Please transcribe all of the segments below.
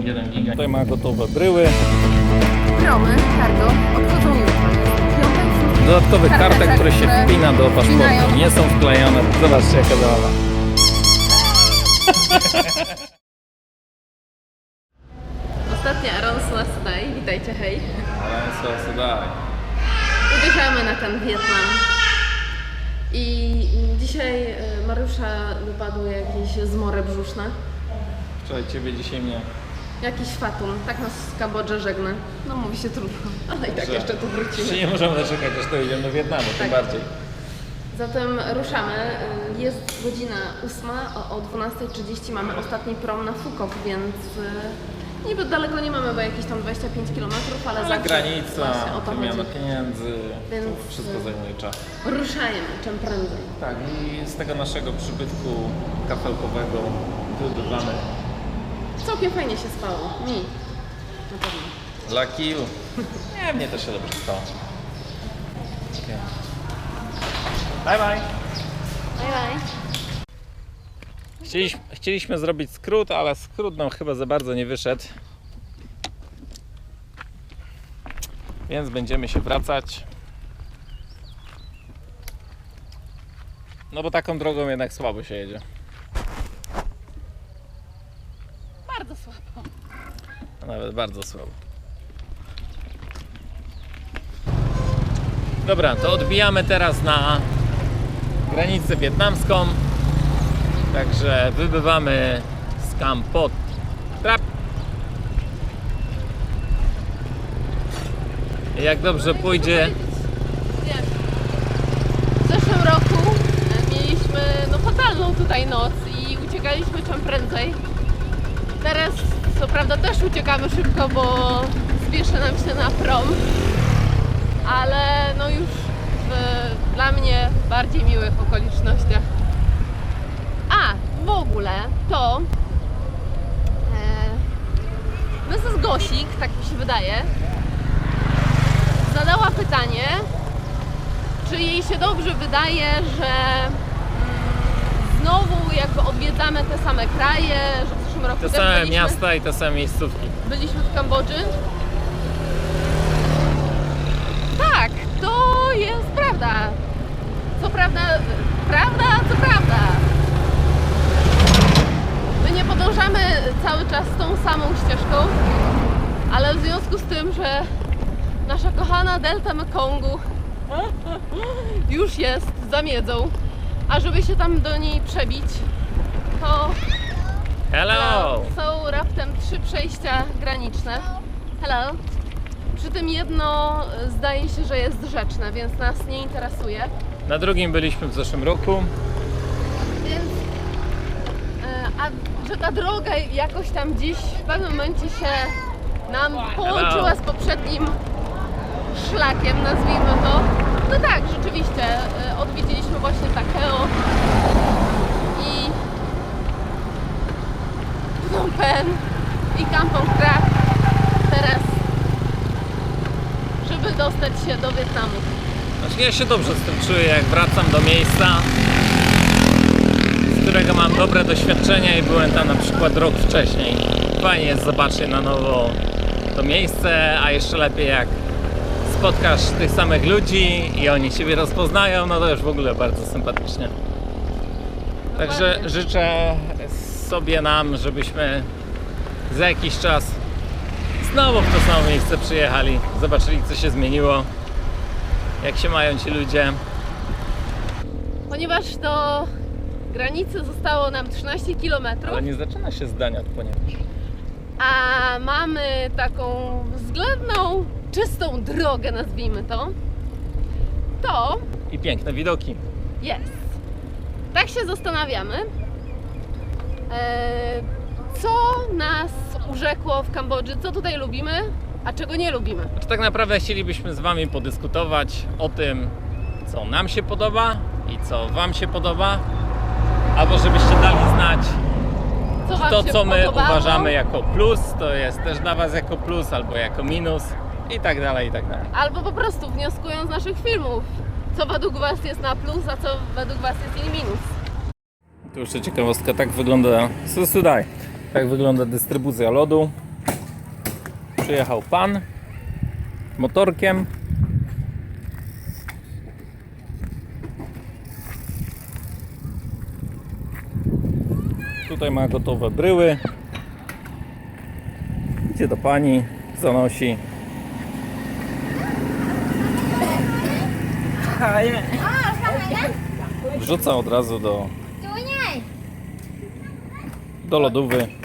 1 giga. Tutaj ma gotowe bryły. Promy, cargo szósty. Dodatkowych kartek, Karteczek, które się wpina do paszportu. Nie są wklejone. Zobaczcie jaka zabawa. Ostatnia Aronsula Sudai, witajcie, hej. Co dalej? Uderzamy na ten Wietnam. I dzisiaj e, Mariusza wypadły jakieś zmory brzuszne. Wczoraj ciebie, dzisiaj mnie. Jakiś fatum, tak nas z Kambodży żegna. No mówi się trudno, ale i tak Że- jeszcze tu Jeszcze wrócimy. nie możemy doczekać, aż dojedziemy do Wietnamu, tym Tak. bardziej. Zatem ruszamy. Y, Jest godzina 8, o, o 12.30 mamy ostatni prom na Fukok, więc y, niby daleko nie mamy, bo jakieś tam 25 km, ale, Ale zawsze granica, właśnie o to wymiana chodzi. pieniędzy, Więc, to wszystko y, zajmuje czas. Ruszajmy, czym prędzej. Tak, i z tego naszego przybytku kafelkowego wybywamy. Całkiem fajnie się spało. Mi. Na pewno. Lucky you. Nie, mnie też się dobrze stało. Okay. Bye bye. Bye bye. Chcieliśmy, chcieliśmy zrobić skrót, ale skrót nam chyba za bardzo nie wyszedł. Więc będziemy się wracać. No bo taką drogą jednak słabo się jedzie. Bardzo słabo. A Nawet bardzo słabo. Dobra, to odbijamy teraz na granicę wietnamską. Także wybywamy z Kampot Trap. Jak dobrze pójdzie, w zeszłym roku e, mieliśmy no, fatalną tutaj noc i uciekaliśmy czym prędzej. Teraz co prawda też uciekamy szybko, bo spieszy nam się na prom, ale no już w dla mnie bardziej miłych okolicznościach. A, w ogóle to e, Mrs. Gosik, tak mi się wydaje, zadała pytanie, czy jej się dobrze wydaje, że mm, znowu jakby odwiedzamy te same kraje, że zeszłym roku te też same byliśmy, miasta i te same miejscówki. byliśmy w Kambodży? Tak, to jest prawda. Co prawda, prawda, co prawda. My nie podążamy cały czas tą samą ścieżką, ale w związku z tym, że nasza kochana Delta Mekongu już jest za miedzą, a żeby się tam do niej przebić, to Hello! są raptem trzy przejścia graniczne. Hello. Przy tym jedno e, zdaje się, że jest rzeczne, więc nas nie interesuje. Na drugim byliśmy w zeszłym roku. Więc, e, a że ta droga jakoś tam gdzieś w pewnym momencie się nam połączyła z poprzednim szlakiem, nazwijmy to. No tak, rzeczywiście, e, odwiedziliśmy właśnie Takeo i Phnom Penh i Kampong Krak teraz, żeby dostać się do Wietnamu. Znaczy ja się dobrze z tym czuję, jak wracam do miejsca, z którego mam dobre doświadczenia i byłem tam na przykład rok wcześniej. Fajnie jest zobaczyć na nowo to miejsce, a jeszcze lepiej jak spotkasz tych samych ludzi i oni Ciebie rozpoznają, no to już w ogóle bardzo sympatycznie. Także życzę sobie nam, żebyśmy za jakiś czas znowu w to samo miejsce przyjechali, zobaczyli co się zmieniło, jak się mają ci ludzie. Ponieważ do granicy zostało nam 13 km, Ale nie zaczyna się zdania, ponieważ. a mamy taką względną, czystą drogę, nazwijmy to, to I piękne widoki. jest. Tak się zastanawiamy, e, co nas urzekło w Kambodży, co tutaj lubimy, a czego nie lubimy. Znaczy, tak naprawdę chcielibyśmy z Wami podyskutować o tym, co nam się podoba i co Wam się podoba, albo żebyście dali znać Co Wam to, się co my podobało. uważamy jako plus, to jest też dla Was jako plus, albo jako minus i tak dalej, i tak dalej. Albo po prostu wnioskują z naszych filmów, co według Was jest na plus, a co według Was jest i minus. Tu jeszcze ciekawostka, tak wygląda Susudai. Tak wygląda dystrybucja lodu. Przyjechał pan motorkiem. Tutaj ma gotowe bryły. Idzie do pani, zanosi. Wrzuca od razu do, do lodówy.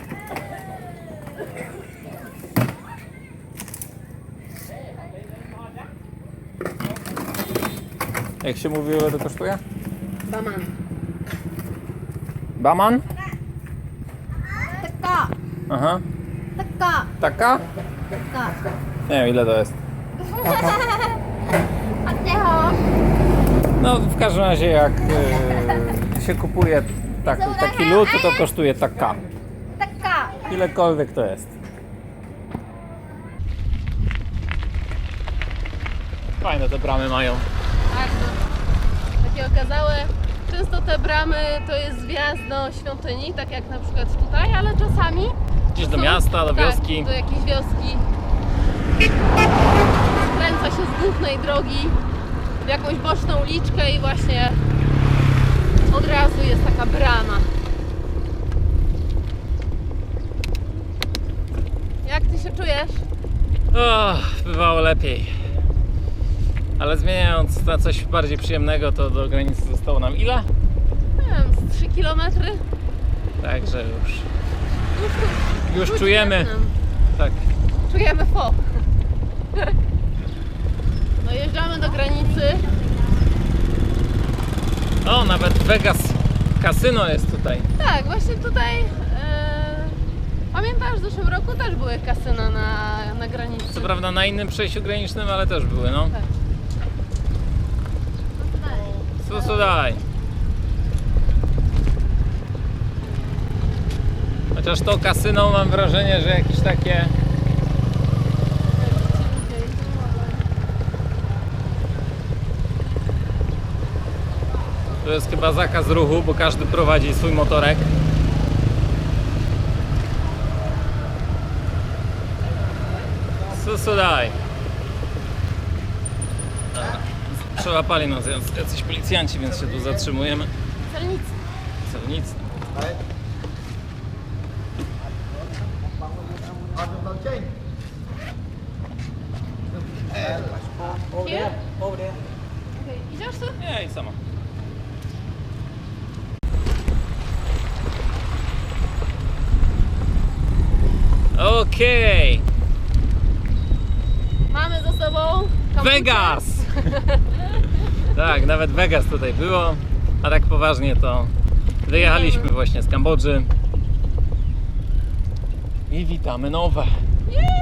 Jak się mówi, ile to kosztuje? Baman. Baman? Taka, Aha. taka, Taka? taka. Nie wiem ile to jest. A teho? No w każdym razie jak e, się kupuje tak, taki lód, to to kosztuje taka. Taka. Ilekolwiek to jest. Fajne te bramy mają. Takie okazałe. Często te bramy to jest wjazd do świątyni, tak jak na przykład tutaj, ale czasami Gdzieś do są- miasta, do tak, wioski. do jakiejś wioski. Kręca się z głównej drogi w jakąś boczną uliczkę i właśnie od razu jest taka brama. Jak ty się czujesz? O, bywało lepiej. Ale zmieniając na coś bardziej przyjemnego, to do granicy zostało nam ile? Nie wiem, z 3 km? Także już, Już, już czujemy. Wietnam. Tak. Czujemy fo. Dojeżdżamy do granicy. O, nawet Vegas kasyno jest tutaj. Tak, właśnie tutaj. E, pamiętasz, w zeszłym roku też były kasyna na, na granicy. Co prawda na innym przejściu granicznym, ale też były, no. Tak. Co co daj? Chociaż to kasyno mam wrażenie, że jakieś takie To jest chyba zakaz ruchu, bo każdy prowadzi swój motorek. Co co daj? Dobra. Przełapali nas jacyś policjanci, więc się tu zatrzymujemy. Celnicy. Celnicy. Here? Okay, idziesz tu? Nie, i sama. Okej, Mamy za sobą. Vegas! tak, nawet Vegas tutaj było, a tak poważnie to wyjechaliśmy właśnie z Kambodży i witamy nowe. Jej!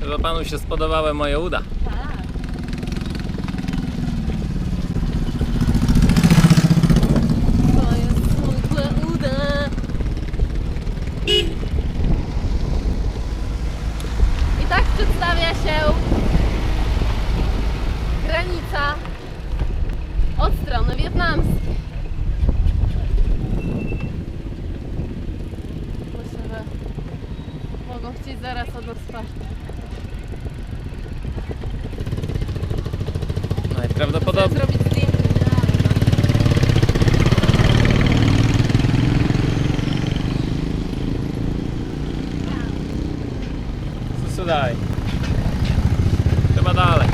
Chyba panu się spodobały moje uda. Tak. To jest zwykłe uda. I tak przedstawia się granica od strony wietnamskiej. Myślę, że mogą chcieć zaraz od nas paszport. Najprawdopodobniej. zrobić zdjęcie. Co dalej? Chyba dalej.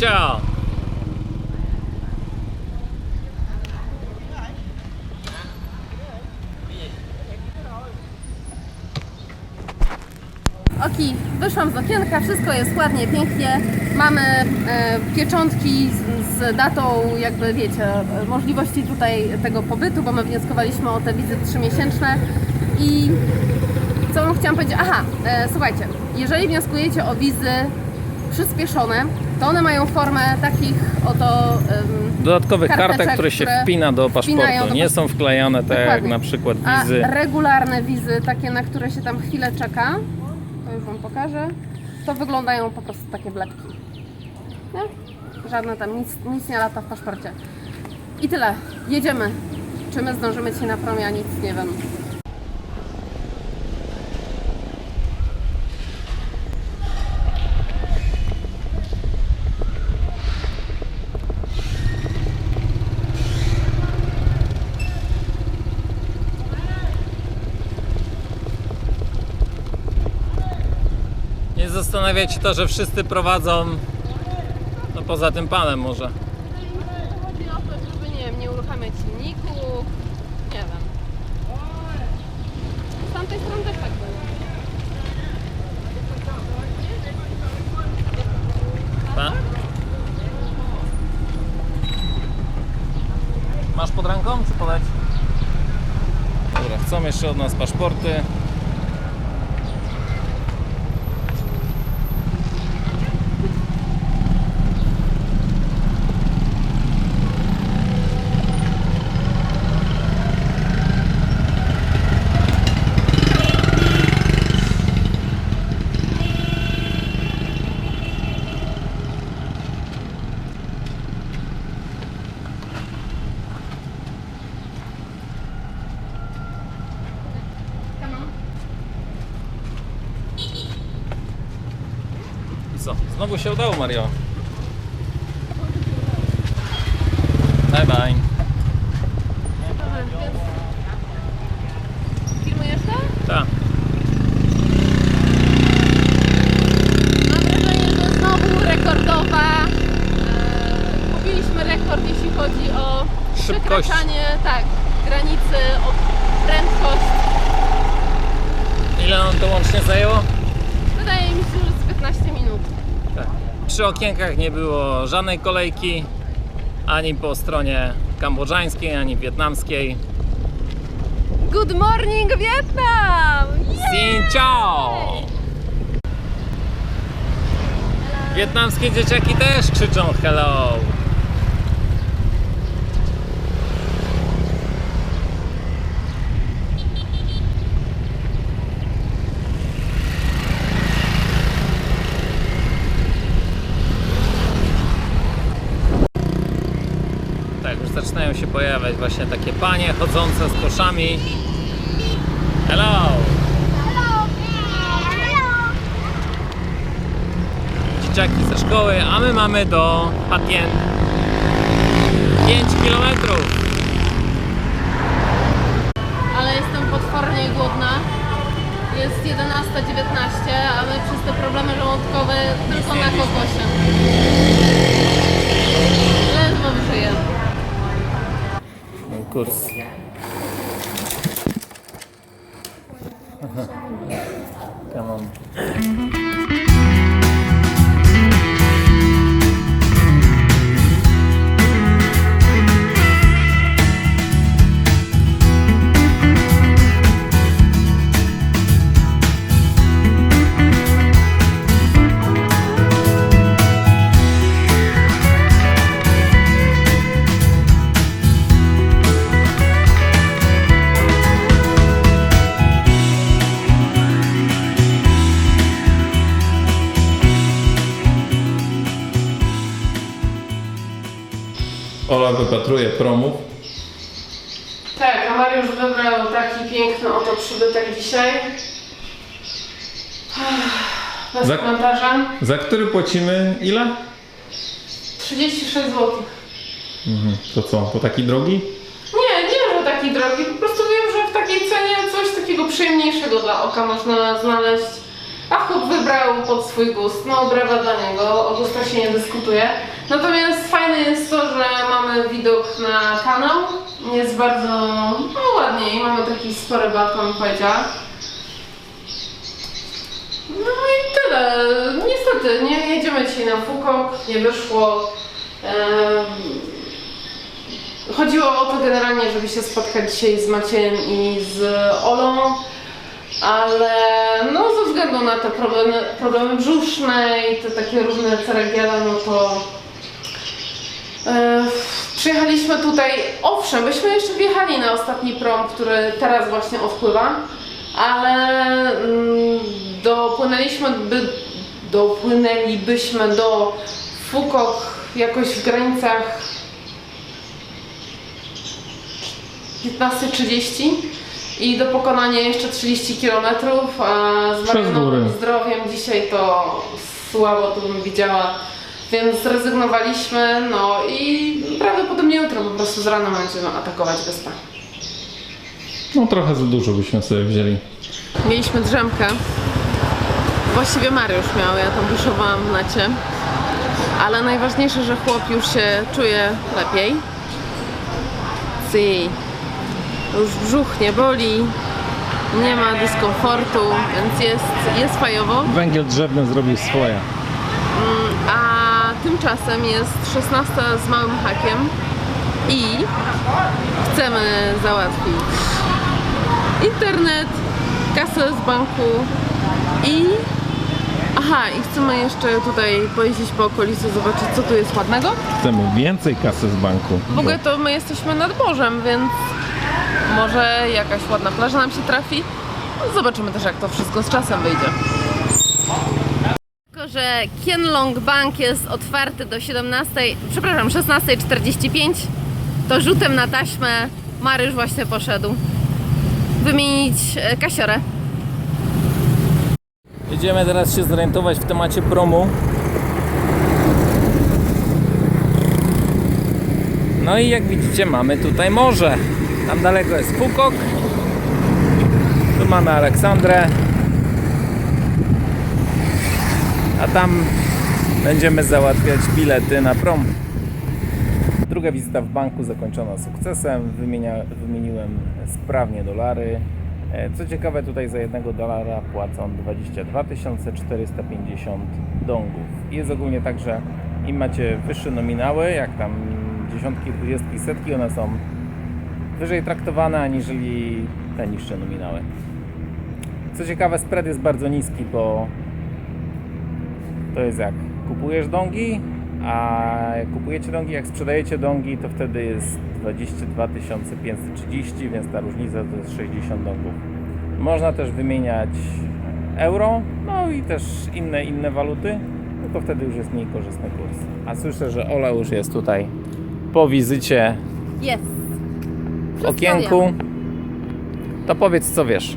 Chào. Oki, wyszłam z okienka, wszystko jest ładnie, pięknie. Mamy e, pieczątki z, z datą, jakby wiecie, możliwości tutaj tego pobytu, bo my wnioskowaliśmy o te wizyty trzymiesięczne. I co chciałam powiedzieć? Aha, e, słuchajcie, jeżeli wnioskujecie o wizy przyspieszone, to one mają formę takich oto em, Dodatkowych Karteczek, kartek, które się które wpina do paszportu. do Nie są wklejane tak jak na przykład A wizy. regularne wizy, takie na które się tam chwilę czeka, to już Wam pokażę, to wyglądają po prostu takie wlepki. Nie? Żadne tam, nic, nic nie lata w paszporcie. I tyle. Jedziemy. Czy my zdążymy ci na promie, a nic nie wiem. Nie zastanawia cię to, że wszyscy prowadzą, no poza tym panem może. Chodzi o to, żeby nie wiem, nie uruchamiać silników, nie wiem. Z tamtej strony też tak było. Tak? Masz pod ręką, czy podać? Dobra, chcą jeszcze od nas paszporty. I co? Znowu się udało, Mario. Bye bye. Dobra, więc... Filmujesz to? Tak. Mam wrażenie, że znowu rekordowa. E, Pobiliśmy rekord, jeśli chodzi o Szybkość. przekraczanie tak, granicy, o prędkość. Ile nam to łącznie zajęło? Wydaje mi się, że z 15 minut. Tak. Przy okienkach nie było żadnej kolejki, ani po stronie kambodżańskiej, ani wietnamskiej. Good morning, Vietnam! Xin ciao! Wietnamskie dzieciaki też krzyczą hello. Tak, już zaczynają się pojawiać właśnie takie panie chodzące z koszami. Hello! dzieciaki ze szkoły, a my mamy do Patien 5 km. Ale jestem potwornie głodna. Jest 11.19, a my przez te problemy żołądkowe tylko na kokosie. Ledwo żyję. Kurs. Come Ola wypatruje promów. Tak, a Mariusz wybrał taki piękny oto przybytek dzisiaj. Bez Za- komentarza. Za który płacimy ile? 36 zł. Mhm. To co, to taki drogi? Nie, nie, że taki drogi. Po prostu wiem, że w takiej cenie coś takiego przyjemniejszego dla oka można znaleźć. A wybrał pod swój gust. No, brawa dla niego. O gusta się nie dyskutuje. Natomiast fajne jest to, że mamy widok na kanał. Jest bardzo no, ładnie i mamy taki spory balkon, bym powiedziała. No i tyle. Niestety, nie jedziemy dzisiaj na Fukok, nie wyszło. Chodziło o to generalnie, żeby się spotkać dzisiaj z Maciejem i z Olą. Ale no ze względu na te problemy, problemy brzuszne i te takie różne ceregiele, no to e, przyjechaliśmy tutaj, owszem, byśmy jeszcze wjechali na ostatni prom, który teraz właśnie odpływa, ale mm, dopłynęliśmy, by, dopłynęlibyśmy do Fukok jakoś w granicach 15.30 i do pokonania jeszcze 30 km, z zdrowiem dzisiaj to słabo to bym widziała, więc zrezygnowaliśmy, no i prawdopodobnie jutro po prostu z rana będziemy atakować wyspę. No trochę za dużo byśmy sobie wzięli. Mieliśmy drzemkę. Właściwie Mariusz miał, ja tam buszowałam w necie. Ale najważniejsze, że chłop już się czuje lepiej. Si. Już brzuch nie boli, nie ma dyskomfortu, więc jest, jest fajowo. Węgiel drzewny zrobił swoje. A tymczasem jest 16 z małym hakiem i chcemy załatwić internet, kasę z banku i aha, i chcemy jeszcze tutaj pojeździć po okolicy, zobaczyć co tu jest ładnego. Chcemy więcej kasy z banku. W ogóle to my jesteśmy nad morzem, więc może jakaś ładna plaża nam się trafi. No, Zobaczymy też jak to wszystko z czasem wyjdzie. Tylko, że Kienlong Bank jest otwarty do 17, przepraszam, 16.45, to rzutem na taśmę Maryż właśnie poszedł wymienić e, kasiorę. Jedziemy teraz się zorientować w temacie promu. No i jak widzicie mamy tutaj morze. Tam daleko jest Fukok. Tu mamy Aleksandrę. A tam będziemy załatwiać bilety na prom. Druga wizyta w banku zakończona sukcesem. Wymienia, wymieniłem sprawnie dolary. E, Co ciekawe, tutaj za jednego dolara płacą 22 450 dongów. Jest ogólnie tak, że im macie wyższe nominały, jak tam dziesiątki, dwudziestki, setki, one są wyżej traktowane aniżeli te niższe nominały. Co ciekawe, spread jest bardzo niski, bo to jest jak kupujesz dongi, a jak kupujecie dongi, jak sprzedajecie dongi, to wtedy jest 22 530, więc ta różnica to jest 60 dongów. Można też wymieniać euro, no i też inne inne waluty, no to wtedy już jest mniej korzystny kurs. A słyszę, że Ola już jest tutaj po wizycie Jest. W okienku. To powiedz co wiesz.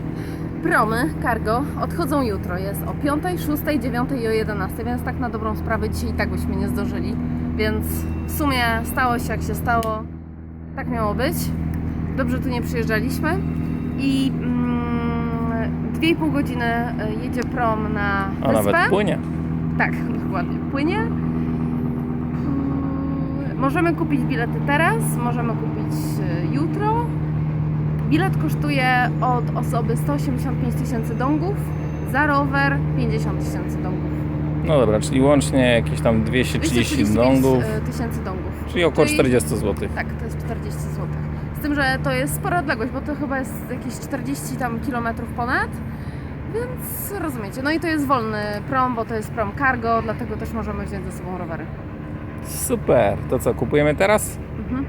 Promy cargo odchodzą jutro. Jest o 5, 6, 9 i o 11, więc tak na dobrą sprawę dzisiaj i tak byśmy nie zdążyli. Więc w sumie stało się jak się stało. Tak miało być. Dobrze tu nie przyjeżdżaliśmy. I mm, 2,5 godziny e, jedzie prom na A wyspę. nawet płynie. Tak, dokładnie. Płynie. Mm, Możemy kupić bilety teraz, możemy kupić jutro. Bilet kosztuje od osoby 185 tysięcy dongów, za rower 50 tysięcy dongów. No dobra, czyli łącznie jakieś tam 230 235 dongów, y, tysięcy dongów. czyli około Czyli- 40 zł. Tak, to jest 40 zł. Z tym, że to jest spora odległość, bo to chyba jest jakieś 40 tam kilometrów ponad. Więc rozumiecie. No i to jest wolny prom, bo to jest prom cargo, dlatego też możemy wziąć ze sobą rowery. Super, to co, kupujemy teraz? Mhm.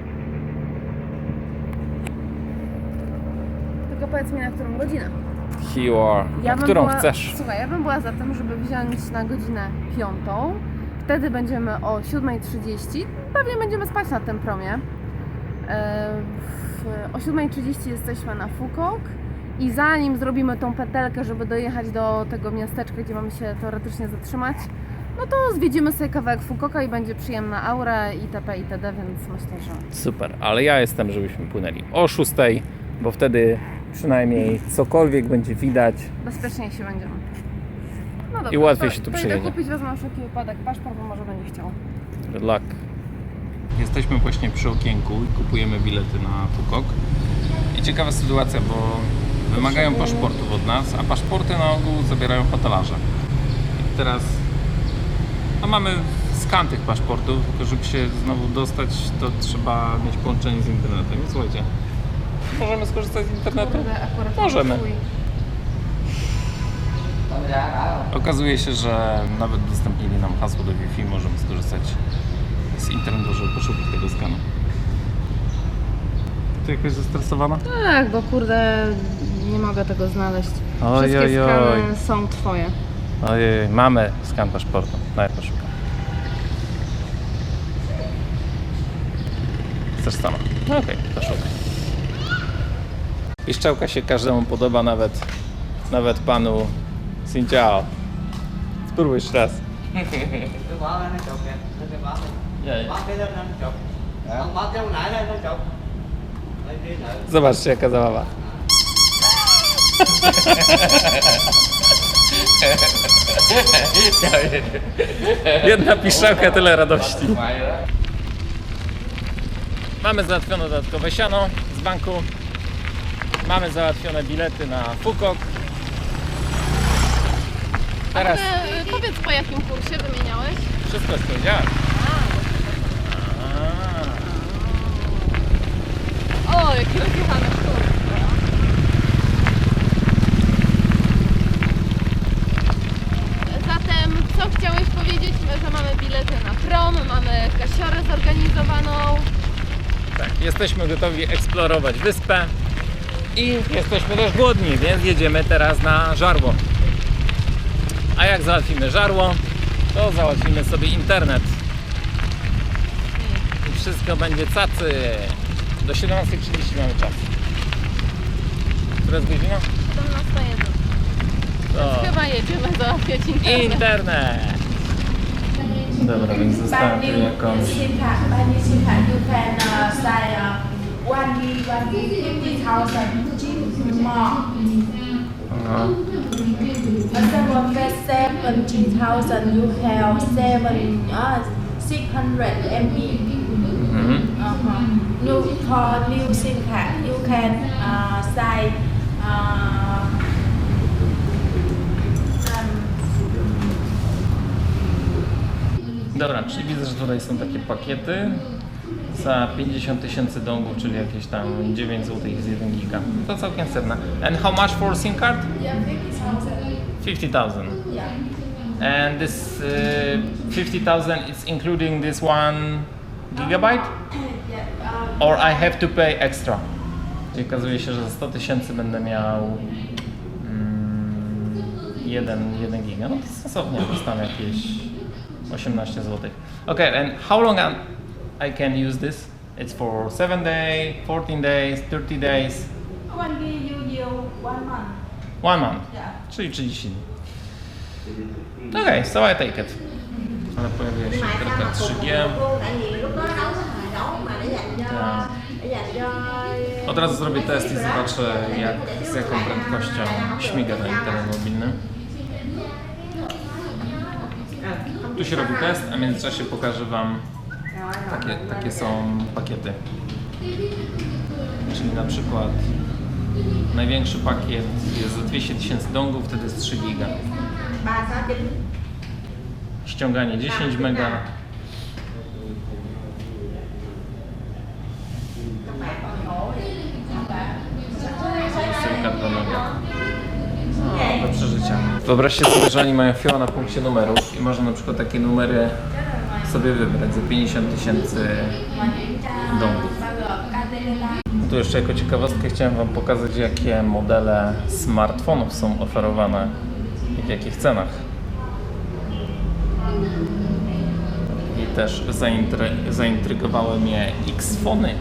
Tylko powiedz mi na którą godzinę. Ja A bym którą była, chcesz? Słuchaj, ja bym była za tym, żeby wziąć na godzinę piątą. Wtedy będziemy o 7.30. Pewnie będziemy spać na tym promie. E, w- O 7.30 jesteśmy na Fukok. I zanim zrobimy tą petelkę, żeby dojechać do tego miasteczka, gdzie mamy się teoretycznie zatrzymać, no to zwiedzimy sobie kawałek Fukoka i będzie przyjemna aura itp. itd., więc myślę, że Super, ale ja jestem, żebyśmy płynęli o 6, bo wtedy przynajmniej cokolwiek będzie widać. bezpiecznie się będziemy. No dobra, I łatwiej to, się tu to przyjedzie. idę kupić, wezmę na wszelki wypadek paszport, bo może będzie chciał. Good luck. Jesteśmy właśnie przy okienku i kupujemy bilety na Fukok. I ciekawa sytuacja, bo wymagają paszportów od nas, a paszporty na ogół zabierają hotelarze. I teraz no mamy skan tych paszportów, tylko żeby się znowu dostać, to trzeba mieć połączenie z internetem. I słuchajcie, możemy skorzystać z internetu? Możemy. Okazuje się, że nawet udostępnili nam hasło do Wi-Fi, możemy skorzystać z internetu, żeby poszukać tego skanu. Ty jakoś zestresowana? Tak, bo kurde, nie mogę tego znaleźć. Oj, Wszystkie oj, oj. skany są twoje. Ojej, mamy skan paszportu. Daj poszukam. Chcesz sama? No okej, to szukaj. Piszczałka się każdemu podoba, nawet, nawet panu Xin Chao. Spróbuj jeszcze raz. Tôi bỏ ra nó chụp kìa Tôi sẽ bỏ Nie, Bỏ cái đó nó chụp Ông bỏ cái ông nãy đây nó chụp Lấy đi nữa Zobaczcie jaka zabawa. Jedna piszczałka, tyle radości. Mamy załatwione dodatkowe siano z banku. Mamy załatwione bilety na Fukok. Teraz Ale y, powiedz po jakim kursie wymieniałeś? wszystko jest powiedziałem. O, jaki rozjechany sztur. Zatem, co chciałeś powiedzieć, że mamy bilety na prom, mamy kasiorę zorganizowaną. Tak, jesteśmy gotowi eksplorować wyspę i jesteśmy też głodni, więc jedziemy teraz na żarło. A jak załatwimy żarło, to załatwimy sobie internet. I wszystko będzie cacy. Do 17.30 mamy czas. Która jest godzina? 17.01. To Chyba jedziemy załatwiać internet. internet. Dobra, więc zostałem tu jakąś SIM card, buy new SIM card, you can uh, sign uh, one week, one week, fifty thousand cheap more. no, But someone get seventy thousand, you have seven, uh, six hundred MB. mhm. Uh-huh. New for new SIM card, you can uh, sign uh, um, Dobra, czyli widzę, że tutaj są takie pakiety za 50 tysięcy dongów, czyli jakieś tam 9 zł z 1 giga. To całkiem cenne. And how much for SIM card? yeah, fifty thousand. 50,000. Yeah. And this uh, 50,000 is including this one gigabyte? Or I have to pay extra? I okazuje się, że za 100 tysięcy będę miał mm, 1, 1 giga. No to sensownie, dostanę jakieś 18 zł. Okay, and how long am- I can use this? It's for 7 days, 14 days, 30 days, one give you one month. one month. Yeah. Czyli 30 dni. Okay, so I take it. Ale pojawiła się karta 3G. tại vì lúc đó nấu hồi nấu mà để dành cho Tak. để dành cho Od razu zrobię test i zobaczę jak, z jaką prędkością śmiga ten internet mobilny. Tu się robi test, a w międzyczasie pokażę Wam takie, takie są pakiety. Czyli na przykład największy pakiet jest za 200 tysięcy dongów, wtedy jest 3 giga. Ściąganie 10 mega, Wysyłka 2 mega. No, do przeżycia. Wyobraźcie sobie, że oni mają fioła na punkcie numerów i można na przykład takie numery sobie wybrać za 50 tysięcy dongów. Tu jeszcze jako ciekawostkę chciałem Wam pokazać, jakie modele smartfonów są oferowane i w jakich cenach. I też zaintry- zaintrygowały mnie X-fony.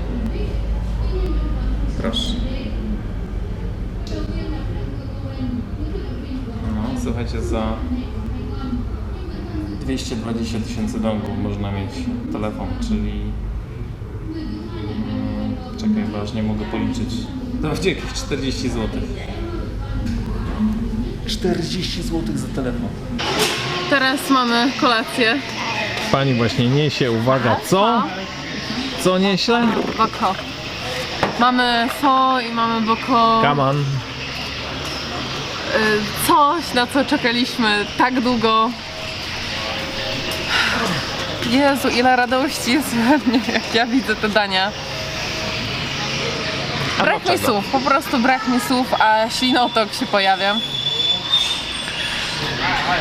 Proszę. No, słuchajcie, za 220 tysięcy dongów można mieć telefon, czyli... Mm, czekaj, bo aż nie mogę policzyć. To będzie jakieś 40 zł. 40 zł za telefon. Teraz mamy kolację. Pani właśnie niesie, uwaga, co? Co nieśle? Boko. Mamy fo i mamy boko. Kaman. Y, Coś, na co czekaliśmy tak długo. Jezu, ile radości jest we mnie, jak ja widzę te dania. Brak mi słów, po prostu brak mi słów, a ślinotok się pojawia.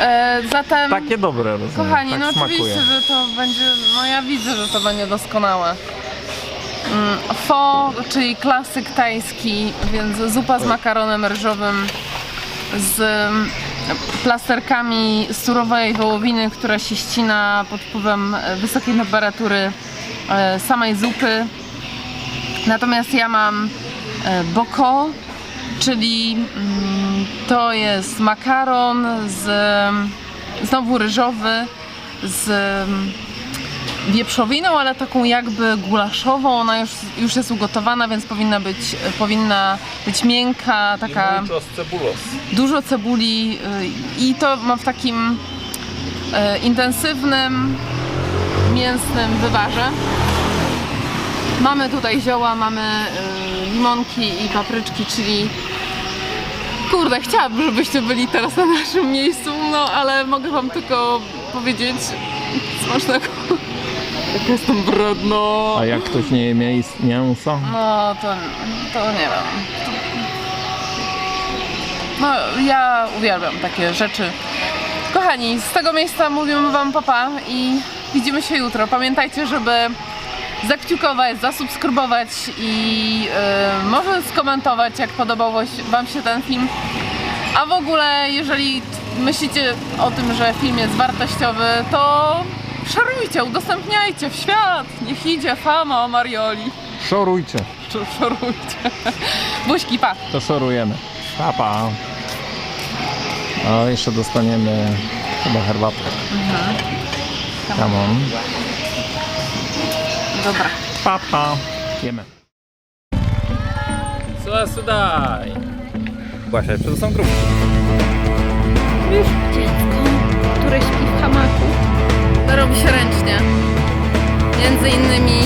E, zatem, Takie dobre, rozumiem. kochani, tak no smakuje. oczywiście, że to będzie, no ja widzę, że to będzie doskonałe. Mm, Pho, czyli klasyk tajski, więc zupa z makaronem ryżowym z plasterkami surowej wołowiny, która się ścina pod wpływem e, wysokiej temperatury e, samej zupy. Natomiast ja mam e, boko, czyli mm, to jest makaron z znowu ryżowy z wieprzowiną, ale taką jakby gulaszową. Ona już, już jest ugotowana, więc powinna być, powinna być miękka, taka dużo cebuli y, i to mam w takim e, intensywnym, mięsnym wywarze. Mamy tutaj zioła, mamy y, limonki i papryczki, czyli kurde, chciałabym, żebyście byli teraz na naszym miejscu, no ale mogę wam tylko powiedzieć smacznego. Jak jestem brudno. A jak ktoś nie je mięs- mięsa? No to, to nie wiem. No ja uwielbiam takie rzeczy. Kochani, z tego miejsca mówimy wam papa i widzimy się jutro. Pamiętajcie, żeby zakciukować, zasubskrybować i yy, może skomentować, jak podobał wam się ten film. A w ogóle, jeżeli myślicie o tym, że film jest wartościowy, to szarujcie, udostępniajcie w świat. Niech idzie fama o Marioli. Szorujcie. Sz- Szorujcie. Buźki, pa. To szorujemy. Pa, pa. O, jeszcze dostaniemy chyba herbatkę. Come on. Dobra. Pa, pa. Jemy. Sudaj, sudaj. Właśnie, to są grupy. Już dziecko, które śpi w hamaku, to robi się ręcznie. Między innymi